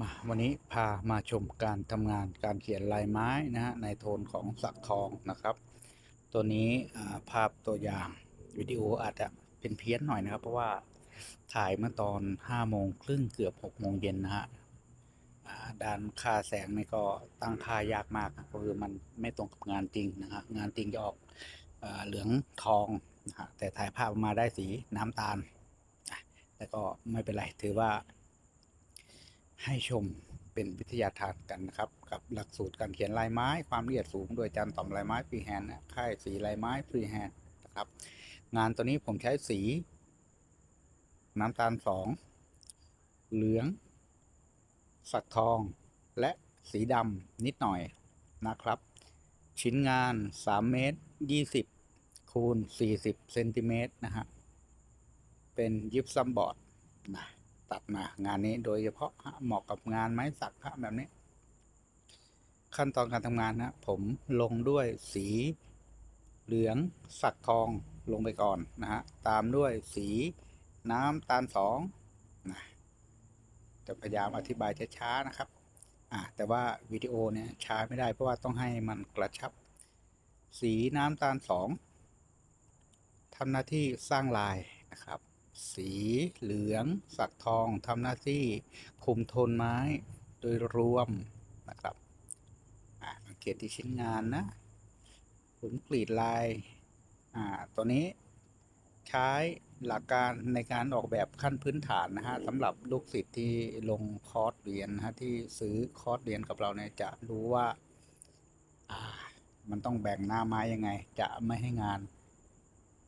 มาวันนี้พามาชมการทำงานการเขียนลายไม้นะฮะในโทนของสักทองนะครับ ตัวนี้ภาพตัวอย่างวิดีโออาจจะเป็นเพี้ยนหน่อยนะครับ เพราะว่าถ่ายเมื่อตอน5โมงครึ่งเกือบ6โมงเย็นนะฮะด้านค่าแสงนี่ก็ตั้งค่ายากมากก็คือมันไม่ตรงกับงานจริงนะฮะงานจริงจะออกอ่าเหลืองทองนะฮะแต่ถ่ายภาพมาได้สีน้ำตาลแต่ก็ไม่เป็นไรถือว่า ให้ชมเป็นวิทยาทานกันนะครับ กับหลักสูตรการเขียนลายไม้ ความละเอียดสูง โดยอาจารย์ต่อมลายไม้ฟรีแฮนด์นะค่ายสีลายไม้ฟรีแฮนด์นะครับ งานตัวนี้ผมใช้สี น้ำตาลสองเหลือง สักทอง และสีดำนิดหน่อยนะครับ ชิ้นงาน 3 เมตร 20 คูณ 40 เซนติเมตรนะฮะเป็นยิปซัมบอร์ดนะ ตัดมางานนี้โดยเฉพาะเหมาะกับงานไม้สักแบบนี้ ขั้นตอนการทำงานนะผมลงด้วยสีเหลืองสักทองลงไปก่อนนะฮะตามด้วยสีน้ำตาลสองนะจะพยายามอธิบายช้าๆนะครับอ่าแต่ว่าวิดีโอเนี่ยช้าไม่ได้เพราะว่าต้องให้มันกระชับ สีน้ำตาลสองทำหน้าที่สร้างลายนะครับ สีเหลือง สักทองทำหน้าที่คุมโทนไม้โดยรวมนะครับอ่าสังเกตที่ชิ้นงานนะผมกรีดลายอ่าตัวนี้ใช้หลักการในการออกแบบขั้นพื้นฐานนะฮะสำหรับลูกศิษย์ที่ลงคอร์สเรียนนะฮะที่ซื้อคอร์สเรียนกับเราเนี่ยจะรู้ว่าอ่ามันต้องแบ่งหน้าไม้ยังไง จะไม่ให้งาน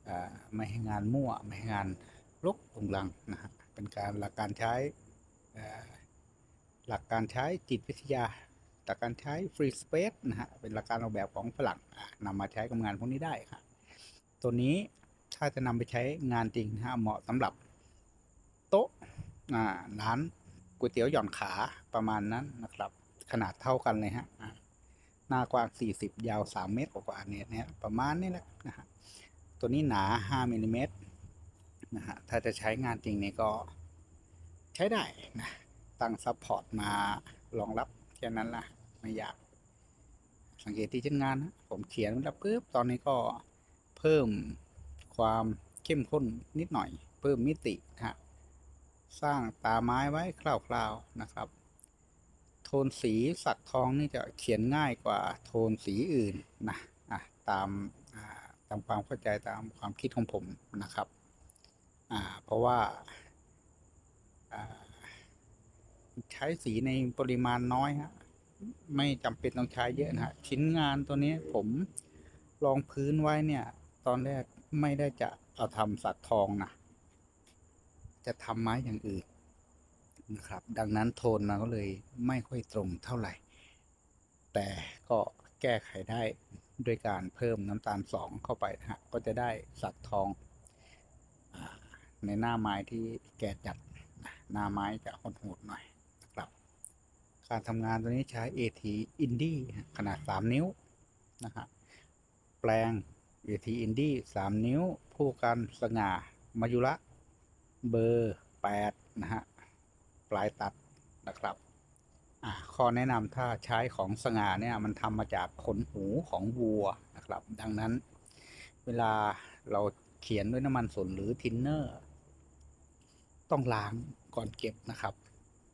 อ่าไม่ให้งานมั่วไม่ให้งาน รกรุงรังนะฮะเป็นการหลักการใช้หลักการใช้จิตวิทยาหลักการใช้ free space นะฮะเป็นหลักการออกแบบของฝรั่งนำมาใช้กับงานพวกนี้ได้ครับตัวนี้ถ้าจะนำไปใช้งานจริงนะฮะเหมาะสำหรับโต๊ะร้านก๋วยเตี๋ยวหย่อนขาประมาณนั้นนะครับ ขนาดเท่ากันเลยฮะหน้ากว้าง 40 ยาว 3 เมตรกว่าๆเนี่ยประมาณนี้แหละนะฮะตัวนี้หนา 5มิลลิเมตร นะฮะถ้าจะใช้งานจริงนี่ก็ใช้ได้นะตั้งซับพอร์ตมารองรับแค่นั้นละไม่ยาก สังเกตที่ชิ้นงานนะผมเขียนแล้วปุ๊บตอนนี้ก็เพิ่มความเข้มข้นนิดหน่อย เพิ่มมิติฮะสร้างตาไม้ไว้คร่าวๆนะครับ โทนสีสักทองนี่จะเขียนง่ายกว่าโทนสีอื่นนะอะตามตามความเข้าใจตามความคิดของผมนะครับ อ่าเพราะว่าใช้สีในปริมาณน้อยฮะไม่จำเป็นต้องใช้เยอะนะฮะชิ้นงานตัวนี้ผมลองพื้นไว้เนี่ย ตอนแรกไม่ได้จะเอาทำสักทองนะจะทำไม้อย่างอื่นนะครับ ดังนั้นโทนมันก็เลยไม่ค่อยตรงเท่าไหร่ แต่ก็แก้ไขได้ด้วยการเพิ่มน้ำตาลสองเข้าไปนะฮะก็จะได้สักทอง ในหน้าไม้ที่แก่จัดหน้าไม้จะโหดหน่อยนะครับการทำงานตัวนี้ใช้ AT Indie ขนาด 3 นิ้วนะฮะแปลง AT Indie 3นิ้ว ผู้กันสง่ามายุระเบอร์ 8 นะฮะ ปลายตัดนะครับข้อแนะนำถ้าใช้ของสง่าเนี่ยมันทำมาจากขนหูของวัวนะครับ ดังนั้น เวลาเราเขียนด้วยน้ำมันสนหรือทินเนอร์ ต้องล้างก่อนเก็บนะครับ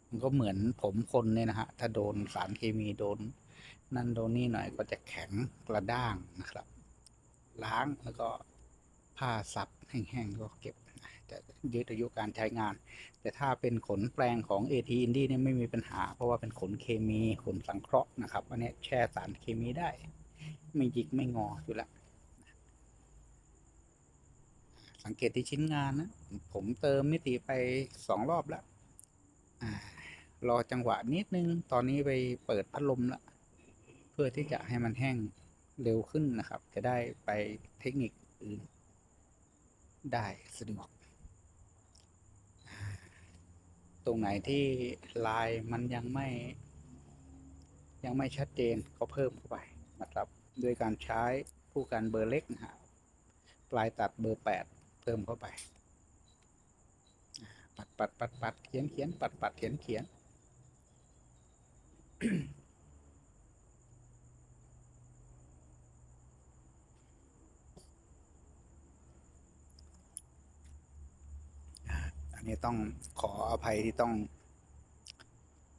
มันก็เหมือนผมคนเนี่ยนะฮะ ถ้าโดนสารเคมีโดน นั่นโดนนี่หน่อยก็จะแข็งกระด้างนะครับ ล้างแล้วก็ผ้าซับแห้งๆก็เก็บจะยืดอายุการใช้งาน แต่ถ้าเป็นขนแปลงของ AT Indie เนี่ยไม่มีปัญหา เพราะว่าเป็นขนเคมีขนสังเคราะห์นะครับ อันนี้แช่สารเคมีได้ ไม่หยิกไม่งออยู่แล้ว สังเกตที่ชิ้นงานนะ ผมเติมมิติไปสองรอบแล้วรอจังหวะนิดนึง ตอนนี้ไปเปิดพัดลมละ เพื่อที่จะให้มันแห้งเร็วขึ้นนะครับ จะได้ไปเทคนิคอื่น ได้สะดวก ตรงไหนที่ลายมันยังไม่ ยังไม่ชัดเจนก็เพิ่มเข้าไปนะครับด้วยการใช้ผู้กันเบอร์เล็กนะฮะปลายตัดเบอร์แปด เพิ่มเข้าไป ปัดปัดปัดปัดเขียนเขียนปัดปัดเขียนเขียนอ่าอันนี้ต้องขออภัยที่ต้อง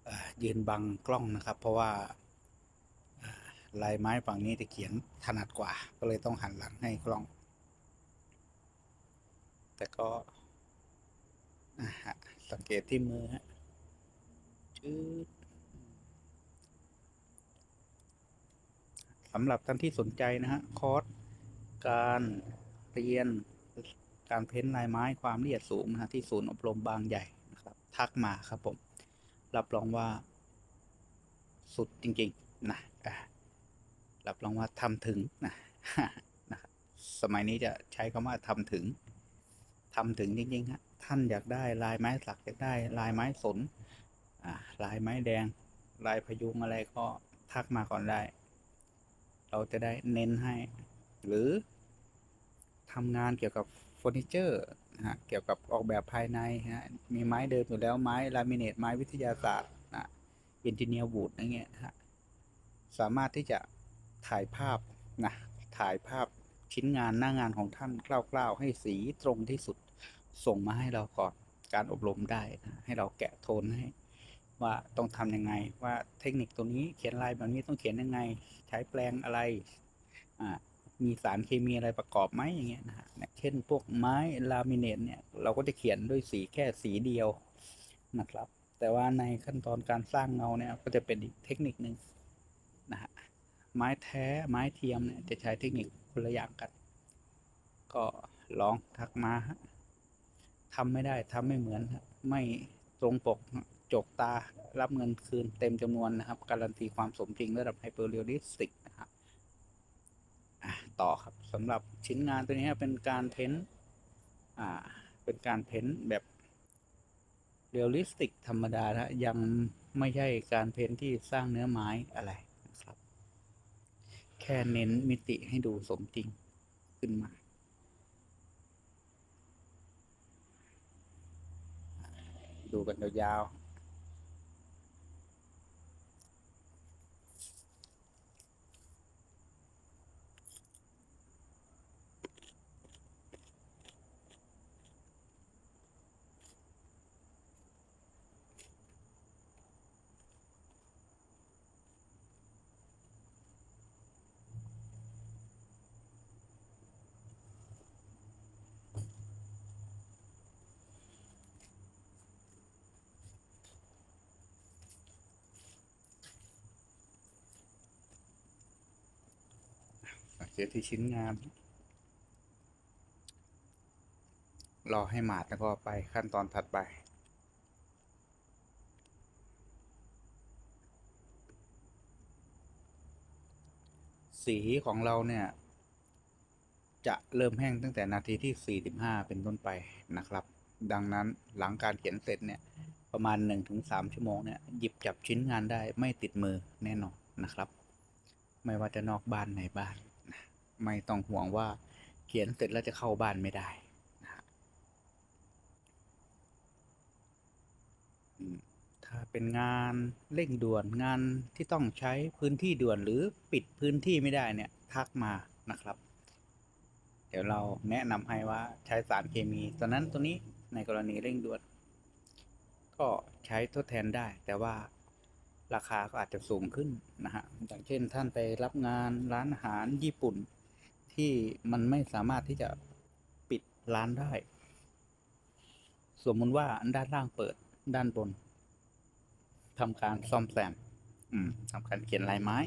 เอ่อยืนบังกล้องนะครับ เพราะว่าลายไม้ฝั่งนี้จะเขียนถนัดกว่า ก็เลยต้องหันหลังให้กล้อง แต่ก็อ่าฮะสังเกตที่มือฮะชืดสำหรับท่านที่สนใจนะฮะ คอร์สการเรียนการเพ้นท์ลายไม้ความละเอียดสูงนะฮะที่ศูนย์อบรมบางใหญ่นะครับ ทักมาครับผม รับรองว่า สุดจริง ๆ นะอะรับรองว่าทำถึงนะนะครับสมัยนี้จะใช้คำว่าทำถึง ทำถึงจริงๆฮะท่านอยากได้ลายไม้สักอยากได้ลายไม้สนอ่าลายไม้แดง ลายพยุงอะไรก็ทักมาก่อนได้ เราจะได้เน้นให้ หรือทำงานเกี่ยวกับเฟอร์นิเจอร์นะฮะเกี่ยวกับออกแบบภายในฮะมีไม้เดิมอยู่แล้วไม้ลามิเนตไม้วิทยาศาสตร์นะอินจิเนียร์วูดอะไรเงี้ยฮะสามารถที่จะถ่ายภาพนะถ่ายภาพชิ้นงานหน้างานของท่านคร่าวๆ ให้สีตรงที่สุด ส่งมาให้เราก่อนการอบรมได้นะให้เราแกะโทนให้ว่าต้องทำยังไงว่าเทคนิคตัวนี้เขียนลายแบบนี้ต้องเขียนยังไง ใช้แปลงอะไรอ่ามีสารเคมีอะไรประกอบไหมอย่างเงี้ยนะฮะเนี่ยเช่นพวกไม้ลามิเนตเนี่ยเราก็จะเขียนด้วยสีแค่สีเดียวนะครับ แต่ว่าในขั้นตอนการสร้างเงาเนี่ยก็จะเป็นอีกเทคนิคหนึ่งนะฮะไม้แท้ไม้เทียมเนี่ยจะใช้เทคนิคคนละอย่างกัน ก็ลองทักมาฮะ ทำไม่ได้ทำไม่เหมือน ไม่ตรงปกจกตารับเงินคืนเต็มจำนวนนะครับ การันตีความสมจริงระดับไฮเปอร์เรียลลิสติกนะครับต่อครับสำหรับชิ้นงานตัวนี้เป็นการเพ้นอ่าเป็นการเพ้นแบบเรียลลิสติกธรรมดานะยังไม่ใช่การเพ้นที่สร้างเนื้อไม้อะไรนะครับ แค่เน้นมิติให้ดูสมจริงขึ้นมา ดูกันยาวๆ สังเกตที่ชิ้นงาน รอให้หมาดแล้วก็ไปขั้นตอนถัดไป สีของเราเนี่ย จะเริ่มแห้งตั้งแต่นาทีที่ 45 เป็นต้นไปนะครับ ดังนั้นหลังการเขียนเสร็จเนี่ยประมาณ 1-3 ชั่วโมงเนี่ยหยิบจับชิ้นงานได้ไม่ติดมือแน่นอนนะครับ ไม่ว่าจะนอกบ้านในบ้าน ไม่ต้องห่วงว่าเขียนเสร็จแล้วจะเข้าบ้านไม่ได้นะฮะถ้าเป็นงานเร่งด่วนงานที่ต้องใช้พื้นที่ด่วนหรือปิดพื้นที่ไม่ได้เนี่ยทักมานะครับ เดี๋ยวเราแนะนำให้ว่าใช้สารเคมีตัวนั้นตัวนี้ในกรณีเร่งด่วน ก็ใช้ทดแทนได้ แต่ว่าราคาก็อาจจะสูงขึ้นนะฮะ อย่างเช่นท่านไปรับงานร้านอาหารญี่ปุ่น ที่มันไม่สามารถที่จะปิดร้านได้ สมมุติว่าด้านล่างเปิดด้านบนทำการซ่อมแซมอืมทำการเขียนลายไม้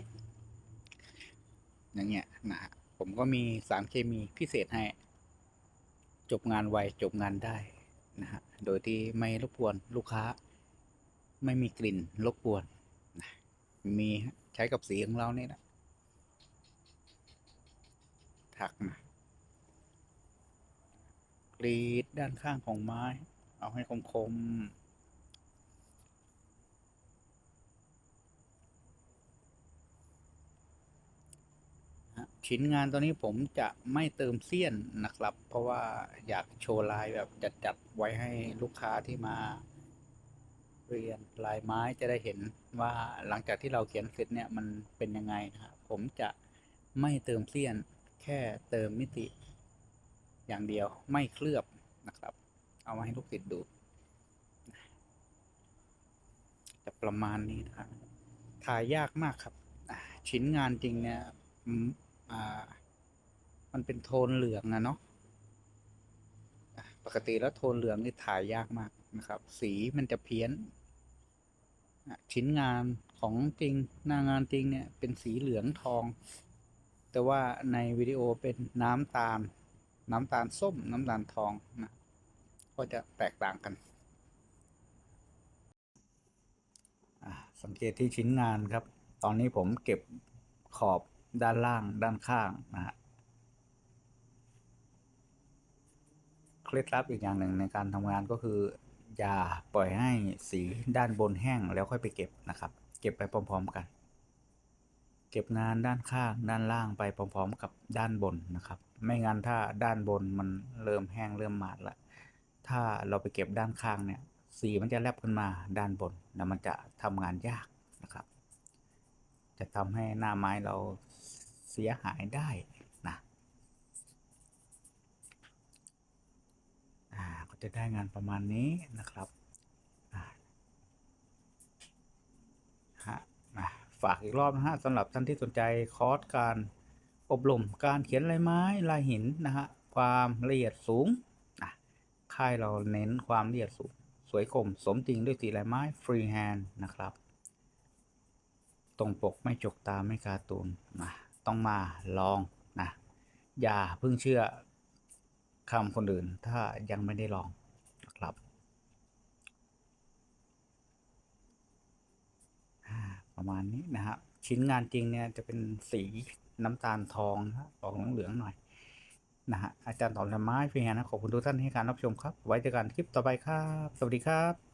อย่างเงี้ยนะฮะผมก็มีสารเคมีพิเศษให้ จบงานไวจบงานได้นะฮะโดยที่ไม่รบกวนลูกค้า ไม่มีกลิ่นรบกวนนะมีใช้กับสีของเราเนี่ยนะ ถักมากรีดด้านข้างของไม้ เอาให้คมๆฮะชิ้นงานตัวนี้ผมจะไม่เติมเสี้ยนนะครับ เพราะว่าอยากโชว์ลายแบบจัดๆไว้ให้ลูกค้าที่มา เรียนลายไม้จะได้เห็นว่าหลังจากที่เราเขียนเสร็จเนี่ยมันเป็นยังไงนะครับผมจะไม่เติมเสี้ยน แค่เติมมิติ อย่างเดียวไม่เคลือบนะครับ เอามาให้ลูกศิษย์ดูจะประมาณนี้นะครับถ่ายยากมากครับ ชิ้นงานจริงเนี่ยมันเป็นโทนเหลืองนะเนาะปกติแล้วโทนเหลืองนี่ถ่ายยากมากนะครับ สีมันจะเพี้ยนชิ้นงานของจริงหน้างานจริงเนี่ยเป็นสีเหลืองทอง แต่ว่าในวิดีโอเป็นน้ำตาล น้ำตาลส้ม น้ำตาลทองนะก็จะแตกต่างกัน สังเกตที่ชิ้นงานครับ ตอนนี้ผมเก็บขอบด้านล่างด้านข้างนะฮะเคล็ดลับอีกอย่างหนึ่งในการทำงานก็คือ อย่าปล่อยให้สีด้านบนแห้งแล้วค่อยไปเก็บนะครับ เก็บไปพร้อม ๆ กัน ก็บงานด้านข้างด้านล่างไปพร้อม ๆ กับด้านบนนะครับ ไม่งั้นถ้าด้านบนมันเริ่มแห้งเริ่มหมาดละถ้าเราไปเก็บด้านข้างเนี่ย สีมันจะแลบขึ้นมาด้านบนแล้วมันจะทำงานยากนะครับ จะทำให้หน้าไม้เราเสียหายได้นะอ่าก็จะได้งานประมาณนี้นะครับอ่าฮะอะ ฝากอีกรอบนะฮะสำหรับท่านที่สนใจคอร์สการอบรมการเขียนลายไม้ลายหินนะฮะความละเอียดสูงอะค่ายเราเน้นความละเอียดสูง สวยคมสมจริงด้วยสีลายไม้ฟรีแฮนด์นะครับ ตรงปกไม่จกตาไม่การ์ตูนนะต้องมาลองนะอย่าเพิ่งเชื่อคำคนอื่นถ้ายังไม่ได้ลองนะครับอ่า ประมาณนี้นะครับชิ้นงานจริงเนี่ยจะเป็นสีน้ำตาลทองนะออกเหลืองๆหน่อยนะฮะอาจารย์ตอนทำไม้เพียงนะขอบคุณทุกท่านให้การรับชมครับ ไว้เจอกันคลิปต่อไปครับ สวัสดีครับ